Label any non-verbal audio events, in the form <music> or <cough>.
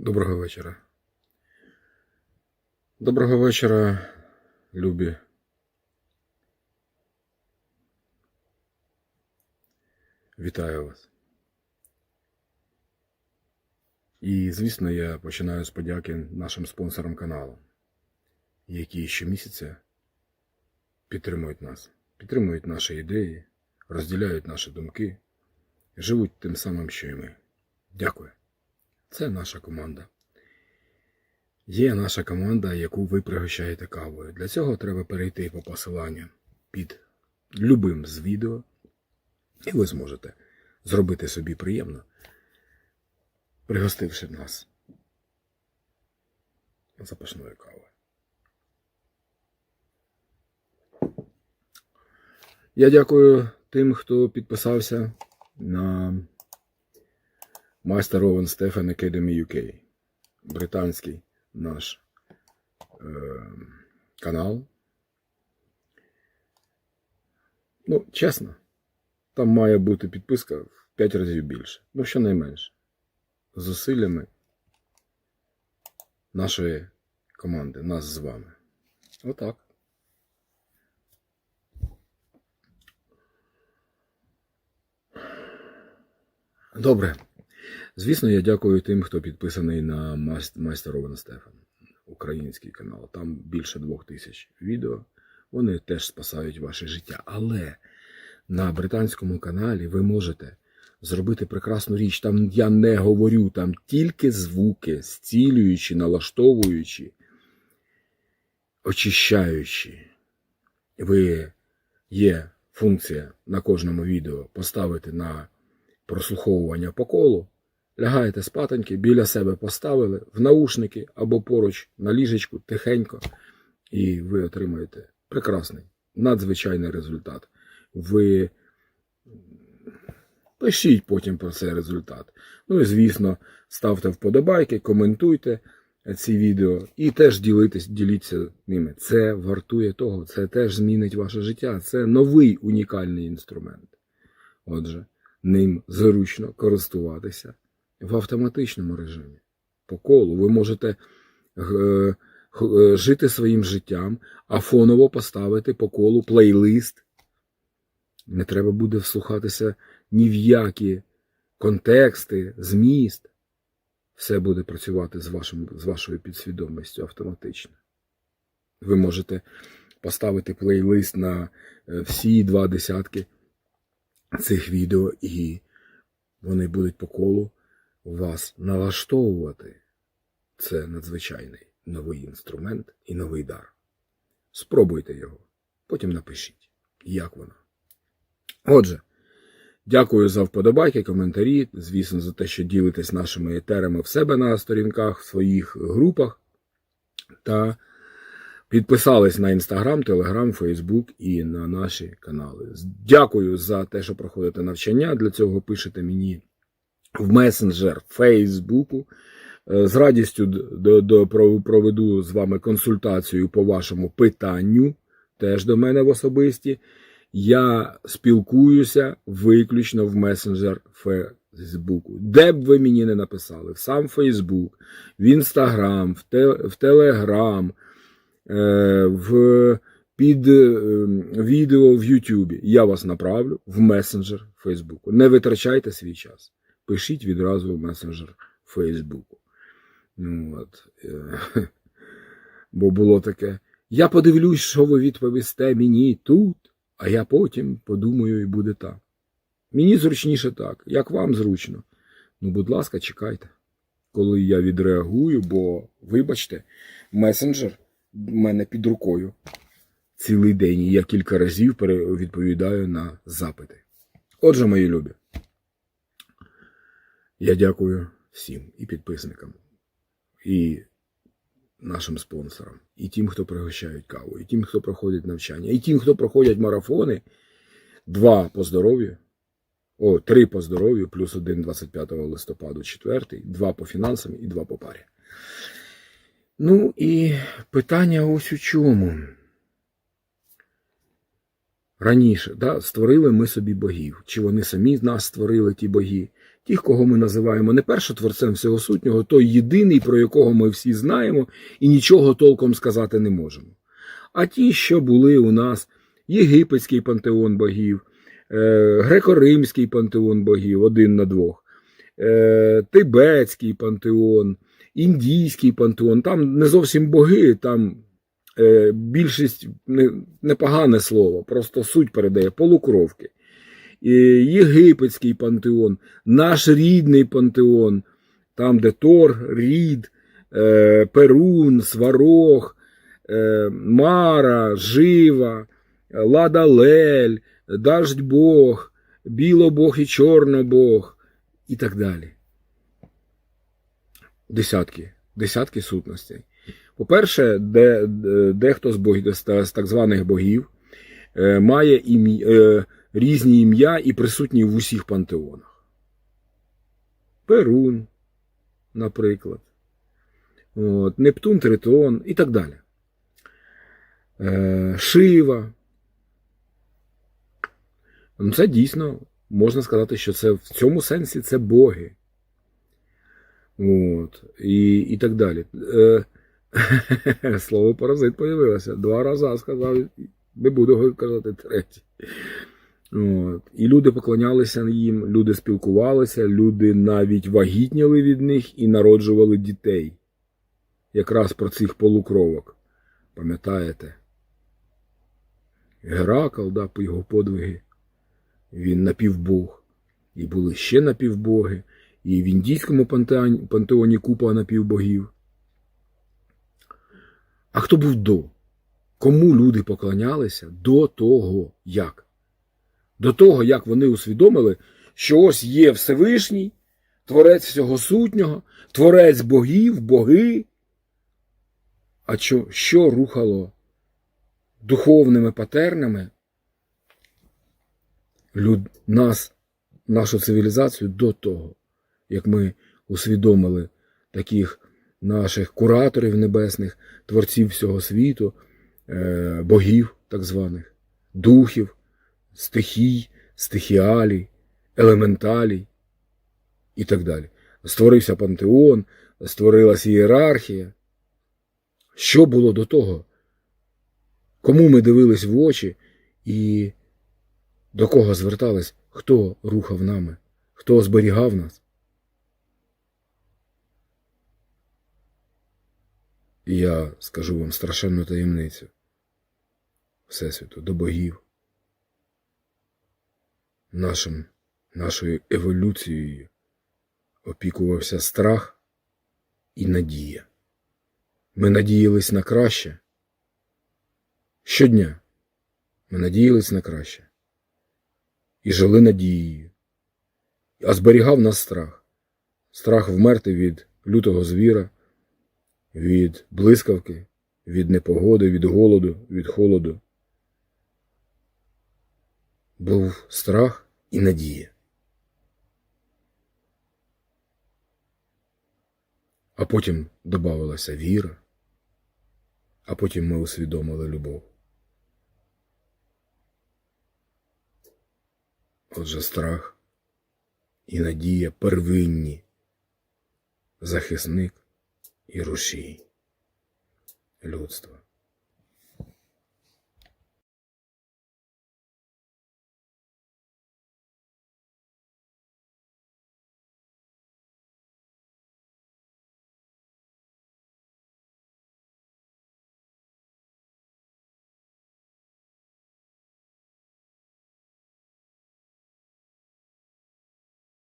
Доброго вечора. Доброго вечора, любі. Вітаю вас. І, звісно, я починаю з подяки нашим спонсорам каналу, які щомісяця підтримують нас, підтримують наші ідеї, розділяють наші думки, живуть тим самим, що і ми. Дякую. Це наша команда. Є наша команда, яку ви пригощаєте кавою. Для цього треба перейти по посиланню під любим з відео, і ви зможете зробити собі приємно, пригостивши нас запашною кавою. Я дякую тим, хто підписався на Master Owen Stefan Academy UK. Британський наш е, канал. Ну, чесно, там має бути підписка в 5 разів більше. Ну, щонайменше. З зусиллями нашої команди, нас з вами. Отак. Добре. Звісно, я дякую тим, хто підписаний на майстер Ровен Стефан, український канал. Там більше двох тисяч відео. Вони теж спасають ваше життя. Але на британському каналі ви можете зробити прекрасну річ. Там я не говорю, там тільки звуки, зцілюючи, налаштовуючи, очищаючи. Ви є функція на кожному відео поставити на прослуховування по колу. Лягаєте спатоньки, біля себе поставили в наушники або поруч на ліжечку тихенько, і ви отримаєте прекрасний, надзвичайний результат. Ви пишіть потім про цей результат. Ну і звісно, ставте вподобайки, коментуйте ці відео і теж ділитесь, діліться ними. Це вартує того, це теж змінить ваше життя. Це новий унікальний інструмент. Отже, ним зручно користуватися в автоматичному режимі. По колу ви можете е, е, жити своїм життям, а фоново поставити по колу плейлист. Не треба буде вслухатися ні в які контексти, зміст. Все буде працювати з, вашим, з вашою підсвідомістю автоматично. Ви можете поставити плейлист на е, всі два десятки цих відео, і вони будуть по колу вас налаштовувати. Це надзвичайний новий інструмент і новий дар. Спробуйте його, потім напишіть, як воно. Отже, дякую за вподобайки, коментарі, звісно, за те, що ділитесь нашими етерами в себе на сторінках, в своїх групах. Та підписались на Інстаграм, Телеграм, Фейсбук і на наші канали. Дякую за те, що проходите навчання. Для цього пишете мені в месенджер Фейсбуку. Е, З радістю проведу з вами консультацію по вашому питанню, теж до мене в особисті. Я спілкуюся виключно в месенджер Фейсбуку. Де б ви мені не написали, в сам Фейсбук, в Інстаграм, в Телеграм, е, в, під е, відео в Ютубі. Я вас направлю в месенджер Фейсбуку. Не витрачайте свій час. Пишіть відразу в месенджер Фейсбуку. Ну, от, е, <laughs> бо було таке. Я подивлюсь, що ви відповісте мені тут, а я потім подумаю, і буде так. Мені зручніше так, як вам зручно. Ну, будь ласка, чекайте, коли я відреагую, бо, вибачте, месенджер в мене під рукою цілий день, і я кілька разів відповідаю на запити. Отже, мої любі, я дякую всім і підписникам, і нашим спонсорам, і тим, хто пригощають каву, і тим, хто проходить навчання, і тим, хто проходять марафони. Два по здоров'ю, о, три по здоров'ю, плюс один 25 листопаду, четвертий, два по фінансам і два по парі. Ну і питання ось у чому. раніше, да, створили ми собі богів, чи вони самі нас створили ті боги, тих, кого ми називаємо не першотворцем всього сутнього, той єдиний, про якого ми всі знаємо і нічого толком сказати не можемо. А ті, що були у нас єгипетський пантеон богів, е, греко-римський пантеон богів один на двох, е, тибетський пантеон, індійський пантеон, там не зовсім боги, там е, більшість не, непогане слово, просто суть передає полукровки. Єгипетський пантеон, наш рідний пантеон, там, де Тор, Рід, е, Перун, Сварог, е, Мара, Жива, Ладалель, Даждь Бог, Білобог і Чорнобог і так далі. Десятки, десятки сутностей. По-перше, де, де- дехто з, бог, з так званих богів е, має ім'я, різні ім'я і присутні в усіх пантеонах. Перун, наприклад. От, Нептун, Тритон і так далі. Е, Шива. Ну, Це дійсно можна сказати, що це в цьому сенсі це боги. От, і, і так далі. Е, <laughs> Слово паразит появилося. Два рази сказав, не буду казати третє. От. І люди поклонялися їм, люди спілкувалися, люди навіть вагітніли від них і народжували дітей. Якраз про цих полукровок. Пам'ятаєте? Геракл, да, по його подвиги. Він напівбог. І були ще напівбоги. І в індійському пантеоні, купа напівбогів. А хто був до? Кому люди поклонялися до того як? До того, як вони усвідомили, що ось є Всевишній, Творець всього сутнього, Творець богів, боги. А що, що рухало духовними патернами люд, нас, нашу цивілізацію до того, як ми усвідомили таких наших кураторів небесних, творців всього світу, е, богів так званих, духів, стихій, стихіалій, елементалій і так далі. Створився пантеон, створилася ієрархія. Що було до того? Кому ми дивились в очі і до кого звертались, хто рухав нами, хто зберігав нас? Я скажу вам страшенну таємницю Всесвіту, до богів. Нашим, нашою еволюцією опікувався страх і надія. Ми надіялись на краще. Щодня ми надіялись на краще. І жили надією. А зберігав нас страх. Страх вмерти від лютого звіра, від блискавки, від непогоди, від голоду, від холоду. Був страх і надія. А потім додавалася віра, а потім ми усвідомили любов. Отже, страх і надія первинні, захисник і рушій людства.